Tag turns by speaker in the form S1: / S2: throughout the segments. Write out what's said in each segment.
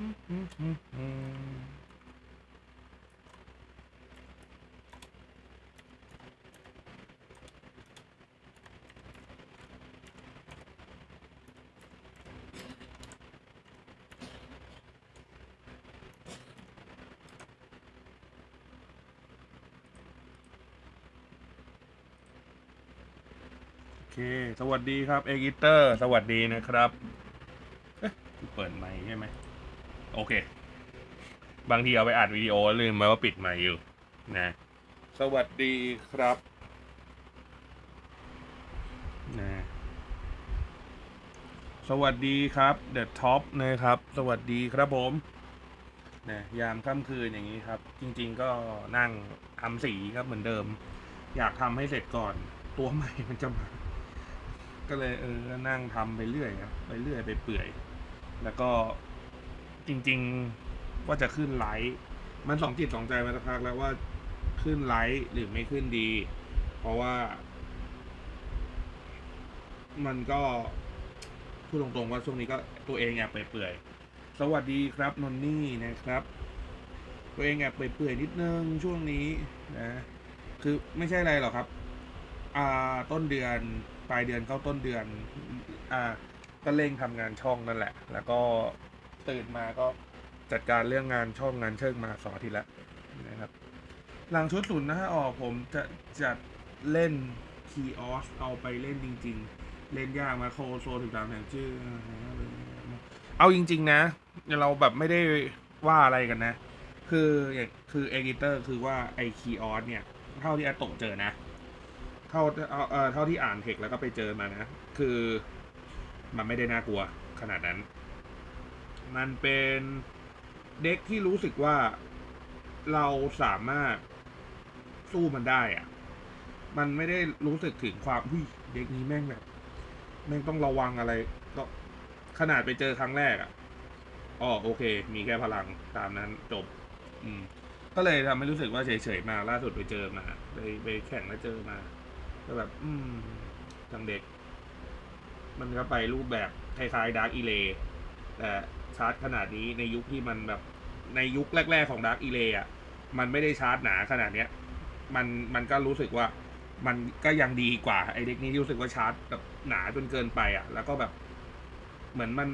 S1: โอเค สวัสดีครับ เอกิเตอร์ สวัสดีนะครับ เอ๊ะเปิดไมค์ใช่ไหม โอเค บางทีเอาไปอัดวิดีโอลืมไปว่าปิดไมค์อยู่ นะ สวัสดีครับ นะ สวัสดีครับเดอะท็อปนะครับ สวัสดีครับผมนะยามค่ำคืนอย่างนี้ครับ จริง ๆ ก็นั่งทำสีครับเหมือนเดิม อยากทำให้เสร็จก่อน ตัวใหม่มันจะมา ก็เลยเออนั่งทำไปเรื่อยครับไปเรื่อยไปเปื่อย แล้วก็ จริง ๆ ว่าจะขึ้นไลฟ์มันสองจิตสองใจมาสักพักแล้วว่าขึ้นไลฟ์หรือไม่ขึ้นดี เพราะว่า มันก็พูดตรงๆว่าช่วงนี้ก็ตัวเองอยากไปเปื่อยๆสวัสดีครับนนนี่นะครับ ตัวเองอยากไปเปื่อยๆนิดนึงช่วงนี้นะ คือไม่ใช่อะไรหรอกครับ อ่าต้นเดือนปลายเดือนเข้าต้นเดือน อ่าก็เร่งทำงานช่องนั่นแหละ แล้วก็ ตื่นมาก็จัดการเรื่องงานช่องงานเชิงมาสอทีละนะครับหลังชุดศูนย์นะฮะออกผมจะจัดเล่นคีออสเอาไปเล่นจริง ๆ เล่นยากมาโคโซถึงตามแห่งชื่อ เอาจริง ๆ นะ เราแบบไม่ได้ว่าอะไรกันนะ คืออย่างคือเอดิเตอร์คือว่าไอคีออสเนี่ย เท่าที่อาโตเจอนะ เท่าเออเอ่อเท่าที่อ่านเทคแล้วก็ไปเจอมานะ คือมันไม่ได้น่ากลัวขนาดนั้น มันเป็นเด็กที่รู้สึกว่าเราสามารถสู้มันได้อะมันไม่ได้รู้สึกถึงความหุ้ยเด็กนี้แม่งแบบ แม่งต้องระวังอะไรก็ขนาดไปเจอครั้งแรกอะอ๋อโอเค มีแค่พลังตามนั้นจบ อืม ก็เลยทำให้รู้สึกว่าเฉยๆมาล่าสุดไปเจอมาไปไปแข่งแล้วเจอมาก็แบบ อืมทางเด็ก มันก็ไปรูปแบบคล้ายๆดาร์กอีเล แต่ชาร์จขนาดนี้ในยุคที่มันแบบในยุคแรก ๆ ของดาร์กอีเลอะมันไม่ได้ชาร์จหนาขนาดเนี้ย มันมันก็รู้สึกว่ามันก็ยังดีกว่าไอเด็กนี้ที่รู้สึกว่าชาร์จแบบหนาจนเกินไปอะ แล้วก็แบบ เหมือนมัน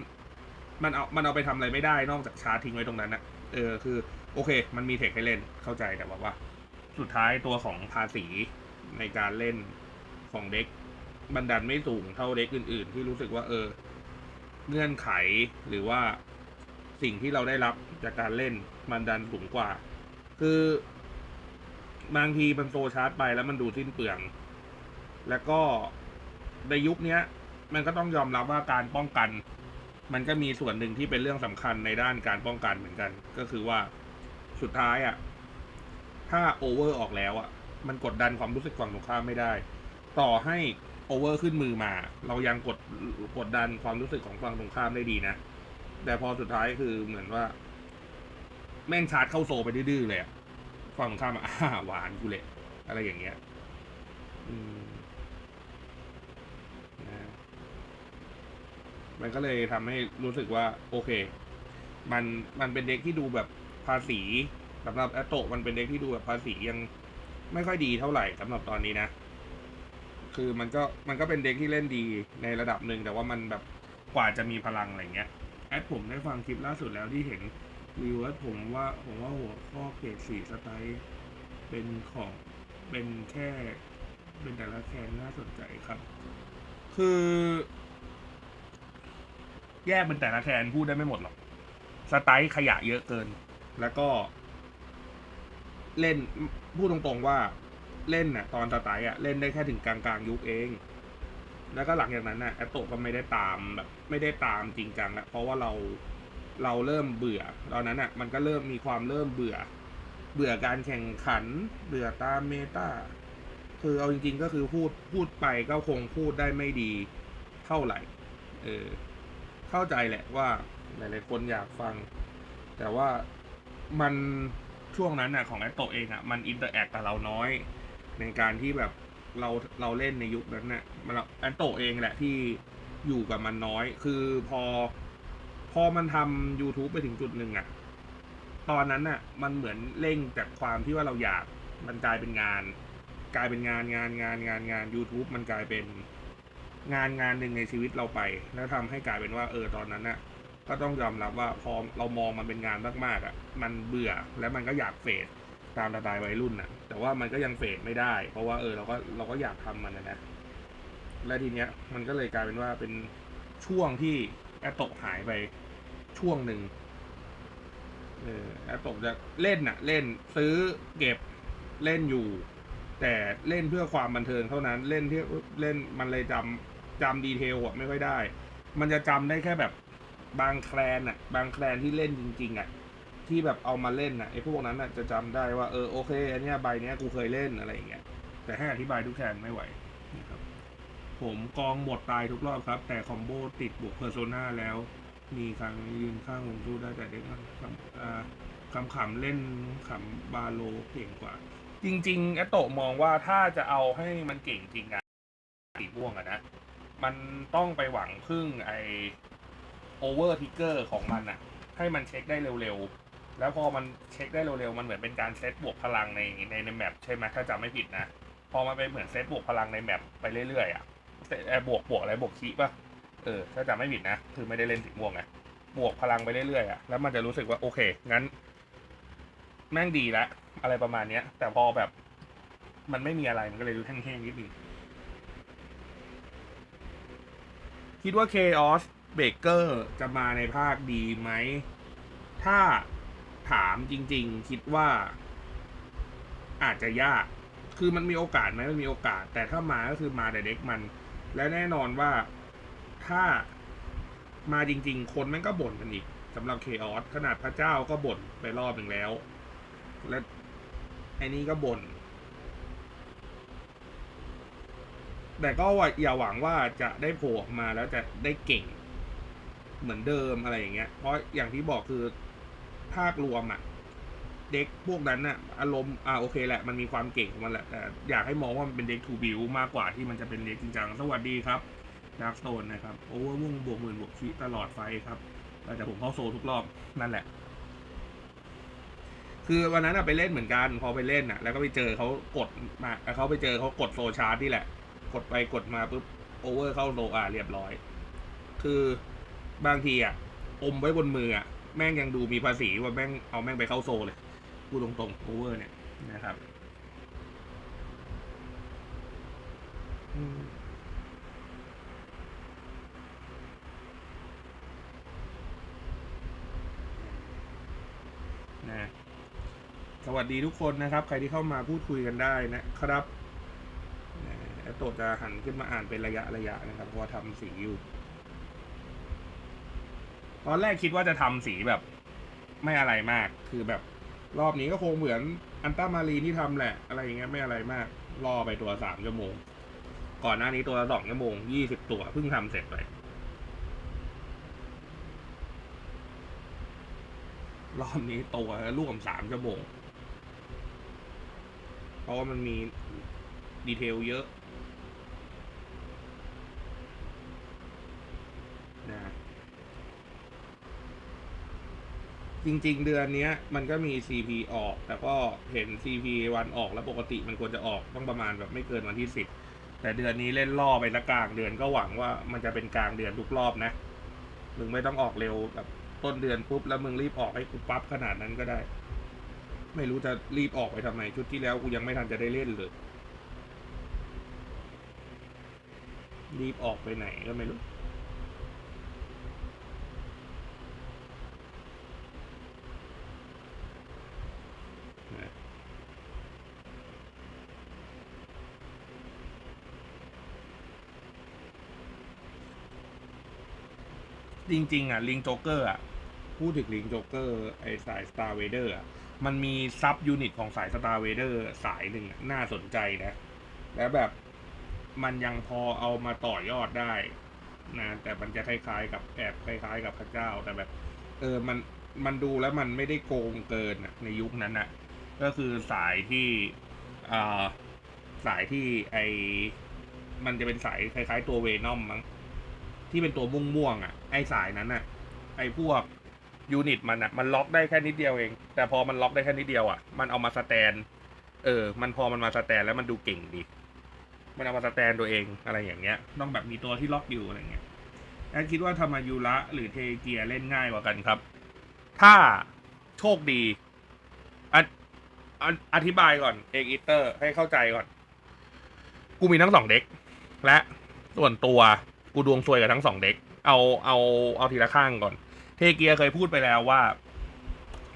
S1: มันเอามันเอาไปทำอะไรไม่ได้นอกจากชาร์จทิ้งไว้ตรงนั้นอะเออคือ โอเค มันมีเทคให้เล่นเข้าใจแต่ว่าว่า สุดท้ายตัวของภาษีในการเล่นของเด็กมันดันไม่สูงเท่าเด็กอื่น ๆ ที่รู้สึกว่าเออ เงื่อนไขหรือว่าสิ่งที่เราได้รับจากการเล่นมันดันสูงกว่า คือบางทีมันโซชาร์จไปแล้วมันดูสิ้นเปลือง แล้วก็ในยุคนี้มันก็ต้องยอมรับว่าการป้องกัน มันก็มีส่วนหนึ่งที่เป็นเรื่องสำคัญในด้านการป้องกันเหมือนกัน ก็คือว่าสุดท้ายอะ่ะ ถ้าโอเวอร์ออกแล้วอะ่ะ มันกดดันความรู้สึกฝั่งตรงข้ามไม่ได้ ต่อให้ โอเวอร์ขึ้นมือมา เรายังกดกดดันความรู้สึกของฝั่งตรงข้ามได้ดีนะ แต่พอสุดท้ายคือเหมือนว่า แม่งชาร์จเข้าโซไปดื้อเลยอะฝั่งตรงข้ามอะอ่าหวานกูเลยอะไรอย่างเงี้ยมนะมันก็เลยทำให้รู้สึกว่า โอเค มันมันเป็นเด็กที่ดูแบบภาษีสำหรับแอตโตะมันเป็นเด็กที่ดูแบบภาษียังไม่ค่อยดีเท่าไหร่สำหรับตอนนี้นะ คือมันก็มันก็เป็นเด็กที่เล่นดีในระดับหนึ่งแต่ว่ามันแบบกว่าจะมีพลังอะไรเงี้ยแอดผมได้ฟังคลิปล่าสุดแล้วที่เห็นรีวิวผมว่าผมว่าหัวข้อเกรดสี่สไตล์เป็นของเป็นแค่เป็นแต่ละแคนน่าสนใจครับ คือ แยกเป็นแต่ละแคนพูดได้ไม่หมดหรอกสไตล์ขยะเยอะเกิน แล้วก็ เล่นพูดตรงๆว่า เล่นน่ะ ตอนสไตล์อะเล่นได้แค่ถึงกลางกลางยุคเอง แล้วก็หลังจากนั้นน่ะแอตโตก็ไม่ได้ตามแบบ ไม่ได้ตามจริงจังล้วเพราะว่าเราเราเริ่มเบื่อ ตอนนั้นน่ะ มันก็เริ่มมีความเริ่มเบื่อ เบื่อการแข่งขัน เบื่อตามเมตาคือเอาจริง ๆ ก็คือพูดพูดไปก็คงพูดได้ไม่ดีเท่าไหร่ เออ เข้าใจแหละว่าหลายๆคนอยากฟัง แต่ว่ามันช่วงนั้นน่ะของแอตโตเองอะ มันอินเตอร์แอคกับเราน้อย ในการที่แบบเราเราเล่นในยุคนั้นน่ะมันแอนโตเองแหละที่อยู่กับมันน้อย คือพอ พอมันทำ YouTube ไปถึงจุดหนึ่งอะตอนนั้นน่ะมันเหมือนเร่งจากความที่ว่าเราอยากมันกลายเป็นงาน กลายเป็นงานงานงานงานงาน YouTube มันกลายเป็นงานงานหนึ่งในชีวิตเราไป แล้วทำให้กลายเป็นว่า เออตอนนั้นน่ะก็ต้องยอมรับว่าพอเรามองมันเป็นงานมากๆอะมันเบื่อแล้วมันก็อยากเฟด ตามสไตล์วัยรุ่นน่ะ แต่ว่ามันก็ยังเฟดไม่ได้ เพราะว่าเออเราก็เราก็อยากทำมันนะและทีเนี้ยมันก็เลยกลายเป็นว่าเป็นช่วงที่แอตโตะหายไปช่วงหนึ่งเออแอตโตะจะเล่นน่ะ เล่นซื้อเก็บเล่นอยู่ แต่เล่นเพื่อความบันเทิงเท่านั้นเล่นที่เล่นมันเลยจำจำดีเทลอะไม่ค่อยได้ มันจะจำได้แค่แบบบางแคลนอะบางแคลนที่เล่นจริงๆอะ ที่แบบเอามาเล่นอะไอ้พวกนั้นอะจะจำได้ว่าเออโอเค อันเนี้ยใบเนี้ยกูเคยเล่นอะไรอย่างเงี้ยแต่ให้อธิบายทุกแคลนไม่ไหวนะครับผมกองหมดตายทุกรอบครับ แต่คอมโบติดบวกเพอร์โซนาแล้ว มีครั้งยืนข้างวงสู้ได้แต่เด็กนคำอ่าคำขำเล่นขำบาโลเก่งกว่า จริงๆแอตโตะมองว่าถ้าจะเอาให้มันเก่งจริงอะสีม่วงอะนะมันต้องไปหวังพึ่งไอโอเวอร์ทิกเกอร์ของมันอะให้มันเช็คได้เร็วๆ แล้วพอมันเช็คได้เร็วๆ มันเหมือนเป็นการเซตบวกพลังในในในแมปใช่ไหมถ้าจำไม่ผิดนะ พอมันเป็นเหมือนเซตบวกพลังในแมปไปเรื่อยๆอะเซตเอ่อบวกบวกอะไรบวกคีปะเออ ถ้าจำไม่ผิดนะ คือไม่ได้เล่นสีม่วงไงบวกพลังไปเรื่อยๆอะแล้วมันจะรู้สึกว่าโอเค งั้น แม่งดีละ อะไรประมาณเนี้ย แต่พอแบบ มันไม่มีอะไร มันก็เลยดูแห้งๆนิดนึงคิดว่า Chaos Baker จะมาในภาคดีไหม ถ้า ถามจริง ๆ คิดว่า อาจจะยาก คือมันมีโอกาสไหมมันมีโอกาส แต่ถ้ามาก็คือมาแต่เด็กมัน และแน่นอนว่าถ้ามาจริง ๆ คนแม่งก็บ่นกันอีกสำหรับ Chaos ขนาดพระเจ้าก็บ่นไปรอบหนึ่งแล้ว และไอ้นี่ก็บ่นแต่ก็อย่าหวังว่าจะได้โผล่ออกมาแล้วจะได้เก่ง เหมือนเดิมอะไรอย่างเงี้ย เพราะอย่างที่บอกคือ ภาครวมอะเด็กพวกนั้นน่ะอารมณ์อ่าโอเคแหละมันมีความเก่งของมันแหละแต่อยากให้มองว่ามันเป็นเด็กทูบิวมากกว่าที่มันจะเป็นเด็กจริงจังสวัสดีครับดาร์กโซนนะครับโอเวอร์มุ่งบวกหมื่นบวกคีตลอดไฟครับแต่ผมเข้าโซทุกรอบนั่นแหละ คือวันนั้นอะไปเล่นเหมือนกันพอไปเล่นอะแล้วก็ไปเจอเขากดมาเขาไปเจอเขากดโซชาร์ตที่แหละ กดไปกดมาปุ๊บโอเวอร์เข้าโลอาเรียบร้อย คือบางทีอะอมไว้บนมืออะ แม่งยังดูมีภาษีว่าแม่งเอาแม่งไปเข้าโซเลยพูดตรงๆโอเวอร์เนี่ยนะครับนะสวัสดีทุกคนนะครับ ใครที่เข้ามาพูดคุยกันได้นะครับแอตโตจะหันขึ้นมาอ่านเป็นระยะระยะนะครับเพราะทำสีอยู่ ตอนแรกคิดว่าจะทำสีแบบ ไม่อะไรมาก คือแบบรอบนี้ก็คงเหมือนอันต้ามารีที่ทำแหละ อะไรอย่างเงี้ยไม่อะไรมาก รอไปตัวสามชั่วโมง ก่อนหน้านี้ตัวละสองชั่วโมงยี่สิบตัวเพิ่งทำเสร็จไปรอบนี้ตัวร่วมสามชั่วโมงเพราะว่ามันมีดีเทลเยอะ จริง ๆ เดือนเนี้ย มันก็มี CP ออก แต่ก็เห็น CP วันออกแล้วปกติมันควรจะออกต้องประมาณแบบไม่เกินวันที่สิบแต่เดือนนี้เล่นล่อไปละกลางเดือนก็หวังว่ามันจะเป็นกลางเดือนทุกรอบนะมึงไม่ต้องออกเร็วแบบต้นเดือนปุ๊บแล้วมึงรีบออกให้กูปั๊บขนาดนั้นก็ได้ ไม่รู้จะรีบออกไปทำไม ชุดที่แล้วกูยังไม่ทันจะได้เล่นเลยรีบออกไปไหนก็ไม่รู้ นะ จริงๆอะลิงโจ๊กเกอร์อะพูดถึงลิงโจ๊กเกอร์ไอสาย Star w a d e r อะมันมีซับยูนิตของสาย Star w a d e r สายหนึ่งอะน่าสนใจนะ แล้วแบบมันยังพอเอามาต่อยอดได้นะแต่มันจะคล้ายๆ กับแอบคล้ายๆ กับพระเจ้าแต่แบบ เออมันมันดูแล้วมันไม่ได้โกงเกินอะในยุคนั้นอะก็คือสายที่อ่าสายที่ไอมันจะเป็นสายคล้าย ๆ ตัวเวนอมมั้ง ที่เป็นตัวม่วงๆอะไอสายนั้นอะไอพวกยูนิตมันอะมันล็อกได้แค่นิดเดียวเอง แต่พอมันล็อกได้แค่นิดเดียวอะมันเอามาสแตน เออ มันพอมันมาสแตนแล้วมันดูเก่งดี มันเอามาสแตนตัวเองอะไรอย่างเงี้ย ต้องแบบมีตัวที่ล็อกอยู่อะไรเงี้ยแอนคิดว่าธรรมายุระหรือเทเกียเล่นง่ายกว่ากันครับ ถ้าโชคดีอธิอธิบายก่อนเอกอิเตอร์ให้เข้าใจก่อน กูมีทั้งสองเด็ก และส่วนตัว กูดวงซวยกับทั้งสองเด็ก เอาเอาเอาทีละข้างก่อน เทเกียเคยพูดไปแล้วว่า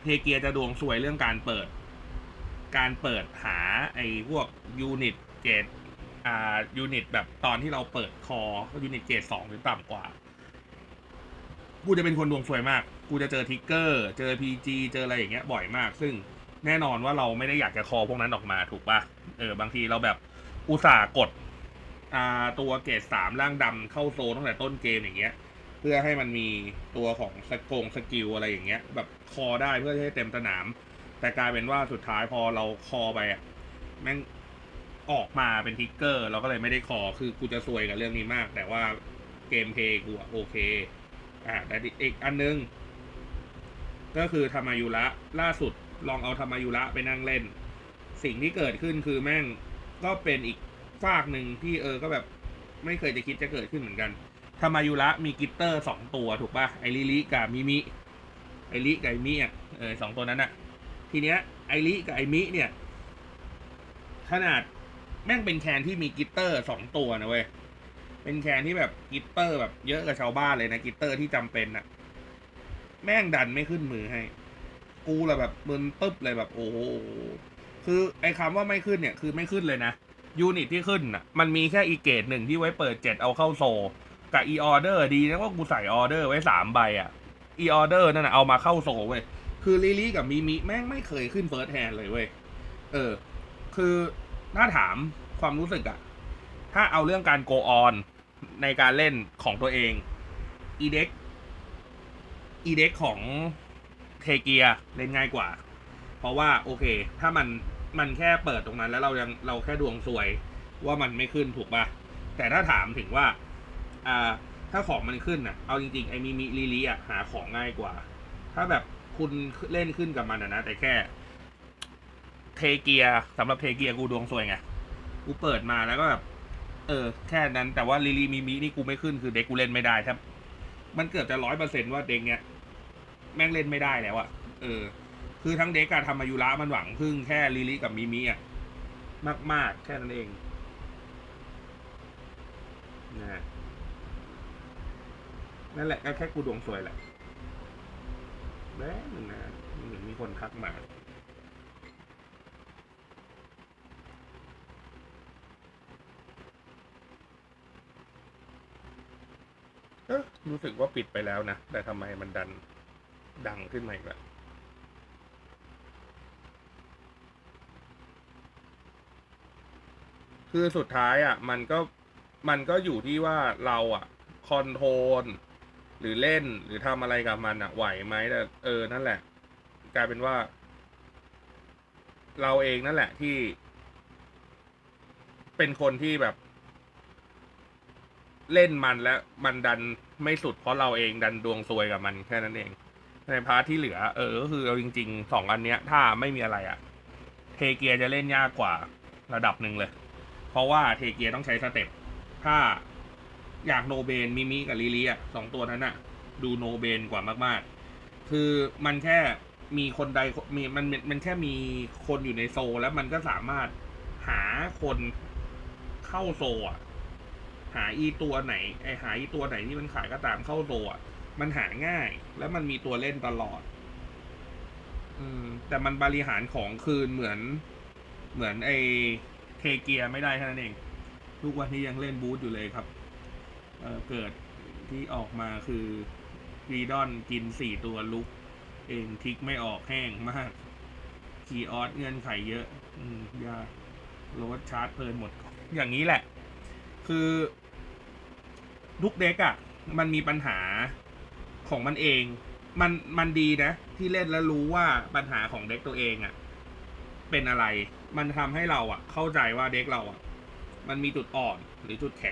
S1: เทเกียจะดวงซวยเรื่องการเปิด การเปิดหาไอ้พวกยูนิตเกรดอ่ายูนิตแบบตอนที่เราเปิดคอยูนิตเกรดสองหรือต่ำกว่า กูจะเป็นคนดวงซวยมาก กูจะเจอทิกเกอร์ เจอพีจีเจออะไรอย่างเงี้ยบ่อยมาก ซึ่งแน่นอนว่าเราไม่ได้อยากจะคอพวกนั้นออกมาถูกปะเออบางทีเราแบบอุตส่าห์กด ตัวเกรดสามร่างดำเข้าโซนตั้งแต่ต้นเกมอย่างเงี้ย เพื่อให้มันมีตัวของสกงสกิลอะไรอย่างเงี้ย แบบคอได้เพื่อให้เต็มสนาม แต่กลายเป็นว่าสุดท้ายพอเราคอไปอะแม่งออกมาเป็นทิกเกอร์ เราก็เลยไม่ได้คอคือกูจะซวยกับเรื่องนี้มาก แต่ว่าเกมเพย์กูโอเค อ่าแต่อีกอันนึง ก็คือธรรมายุระล่าสุดลองเอาธรรมายุระไปนั่งเล่น สิ่งที่เกิดขึ้นคือแม่งก็เป็นอีก ฝากหนึ่งที่เออก็แบบไม่เคยจะคิดจะเกิดขึ้นเหมือนกันธรรมายุระมีกิตเตอร์สองตัวถูกปะไอริลิกับมิมิไอริกับไอมิอะเออสองตัวนั้นอะ ทีเนี้ยไอริกับไอมิเนี่ย ขนาดแม่งเป็นแคนที่มีกิตเตอร์สองตัวนะเว้ยเป็นแคนที่แบบกิตเตอร์แบบเยอะกับชาวบ้านเลยนะกิตเตอร์ที่จำเป็นอะแม่งดันไม่ขึ้นมือให้ กูละแบบมึนตึ๊บเลยแบบโอ้โหคือไอ้คำว่าไม่ขึ้นเนี่ย คือไม่ขึ้นเลยนะ ยูนิตที่ขึ้นอะ มันมีแค่อีเกตหนึ่งที่ไว้เปิดเจ็ดเอาเข้าโซ กับอีออเดอร์ดีนะว่ากูใส่ออเดอร์ไว้สามใบอะอีออเดอร์นั่นนะเอามาเข้าโซเว้ย คือลิลี่กับมิมิแม่งไม่เคยขึ้นเฟิร์สแฮนเลยเว้ย เออ คือถ้าถามความรู้สึกอะถ้าเอาเรื่องการโกออนในการเล่นของตัวเองอีเด็กอีเด็กของเทเกียเล่นง่ายกว่า เพราะว่าโอเค ถ้ามัน มันแค่เปิดตรงนั้นแล้วเรายังเราแค่ดวงซวยว่ามันไม่ขึ้นถูกปะแต่ถ้าถามถึงว่า อ่า ถ้าของมันขึ้นอะ เอาจริงๆไอ้มิมิลิลิอะหาของง่ายกว่า ถ้าแบบคุณเล่นขึ้นกับมันอะนะแต่แค่ เทเกียสำหรับเทเกียกูดวงซวยไงกูเปิดมาแล้วก็แบบเออ แค่นั้นแต่ว่าลิลิมิมินี่กูไม่ขึ้นคือเด็กกูเล่นไม่ได้ครับ มันเกือบจะร้อยเปอร์เซ็นต์ว่าเด็กเนี้ยแม่งเล่นไม่ได้แล้วอะเออ คือทั้งเด็กการทำมายุระมันหวังพึ่งแค่ลิลิกับมิมิอะมาก ๆ แค่นั้นเองนะนั่นแหละก็แค่กูดวงสวยแหละแป๊บนึงนะเหมือนมีคนทักมาเอ๊ะรู้สึกว่าปิดไปแล้วนะ แต่ทำไมมันดันดังขึ้นมาอีกแล้ว คือสุดท้ายอะ มันก็มันก็อยู่ที่ว่าเราอะคอนโทรลหรือเล่นหรือทำอะไรกับมันอะ ไหวไหมแต่เออนั่นแหละ กลายเป็นว่า เราเองนั่นแหละที่ เป็นคนที่แบบ เล่นมันแล้วมันดันไม่สุดเพราะเราเองดันดวงซวยกับมันแค่นั้นเอง ในพาร์ทที่เหลือ เออก็คือเอาจริงๆสองอันเนี้ย ถ้าไม่มีอะไรอะเทเกียจะเล่นยากกว่า ระดับหนึ่งเลย เพราะว่าเทเกียต้องใช้สเต็ปถ้าอยากโนเบนมิมิกับลิลิอะสองตัวนั้นอะดูโนเบนกว่ามาก ๆ คือมันแค่มีคนใดมีมันมันแค่มีคนอยู่ในโซลแล้วมันก็สามารถหาคนเข้าโซลอะหาอีตัวไหน ไอหาอีตัวไหนที่มันขายก็ตามเข้าโซอะ มันหาง่าย แล้วมันมีตัวเล่นตลอด อืม แต่มันบริหารของคืนเหมือน เหมือนไอ เทเกียไม่ได้แค่นั้นเอง ทุกวันนี้ยังเล่นบูธอยู่เลยครับเออเกิดที่ออกมาคือรีดอนกินสี่ตัวลุก เองทิกไม่ออกแห้งมากคีออสเงื่อนไขเยอะ อืมยาโหลดชาร์จเพลินหมด อย่างนี้แหละ คือทุกเด็กอะ่ะ มันมีปัญหาของมันเอง มันมันดีนะ ที่เล่นแล้วรู้ว่าปัญหาของเด็กตัวเองอะ่ะ เป็นอะไร มันทำให้เราอะ่ะ เข้าใจว่าเด็กเราอะ มันมีจุดอ่อนหรือจุดแข็ง